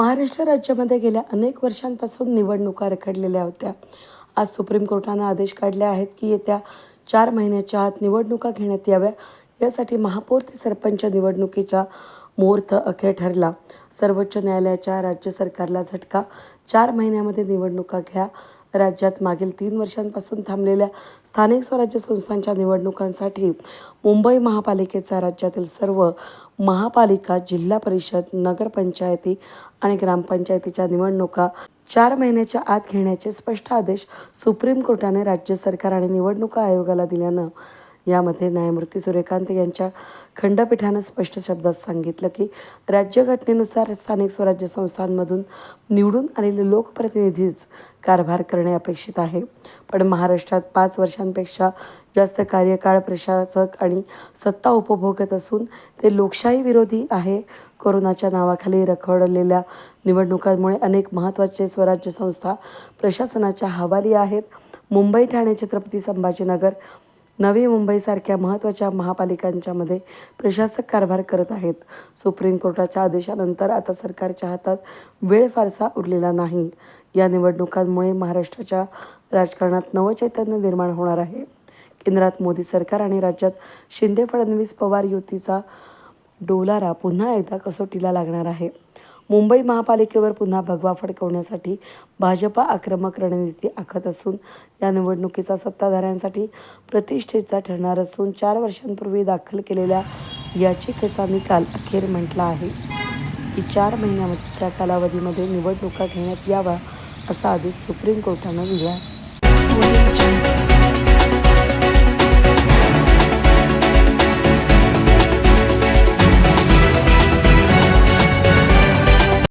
महाराष्ट्र राज्यामध्ये गेल्या अनेक वर्षांपासून निवडणुका रखडलेल्या होत्या. आज सुप्रीम कोर्टानं आदेश काढले आहेत की येत्या चार महिन्याच्या आत निवडणुका घेण्यात याव्या. यासाठी महापौर ते सरपंच निवडणुकीचा मुहूर्त अखेर ठरला. सर्वोच्च न्यायालयाच्या राज्य सरकारला झटका. चार महिन्यामध्ये निवडणुका घ्या. राज्यात मागील तीन वर्षांपासून थांबलेल्या स्थानिक स्वराज्य संस्थांच्या निवडणुकांसाठी मुंबई महापालिकेचा राज्यातील सर्व महापालिका जिल्हा परिषद नगरपंचायती आणि ग्रामपंचायतीच्या निवडणुका चार महिन्याच्या आत घेण्याचे स्पष्ट आदेश सुप्रीम कोर्टाने राज्य सरकार आणि निवडणुका आयोगाला दिल्यानं यामध्ये न्यायमूर्ती सूर्यकांत यांच्या खंडपीठानं स्पष्ट शब्दात सांगितलं की राज्यघटनेनुसार स्थानिक स्वराज्य संस्थांमधून निवडून आलेले लोकप्रतिनिधीच कारभार करणे अपेक्षित आहे. पण महाराष्ट्रात पाच वर्षांपेक्षा जास्त कार्यकाळ प्रशासक आणि सत्ता उपभोगत असून ते लोकशाही विरोधी आहे. कोरोनाच्या नावाखाली रखडलेल्या निवडणुकांमुळे अनेक महत्त्वाचे स्वराज्य संस्था प्रशासनाच्या हवाली आहेत. मुंबई ठाणे छत्रपती संभाजीनगर नवी मुंबईसारख्या महत्त्वाच्या महापालिकांच्यामध्ये प्रशासक कारभार करत आहेत. सुप्रीम कोर्टाच्या आदेशानंतर आता सरकारच्या हातात वेळ फारसा उरलेला नाही. या निवडणुकांमुळे महाराष्ट्राच्या राजकारणात नवचैतन्य निर्माण होणार आहे. केंद्रात मोदी सरकार आणि राज्यात शिंदे फडणवीस पवार युतीचा डोलारा पुन्हा एकदा कसोटीला लागणार आहे. मुंबई महापालिकेवर पुन्हा भगवा फडकवण्यासाठी भाजपा आक्रमक रणनीती आखत असून या निवडणुकीचा सत्ताधाऱ्यांसाठी प्रतिष्ठेचा ठरणार असून चार वर्षांपूर्वी दाखल केलेल्या याचिकेचा निकाल अखेर म्हटला आहे की चार महिन्याच्या कालावधीमध्ये निवडणुका घेण्यात यावा असा आदेश सुप्रीम कोर्टानं दिला आहे.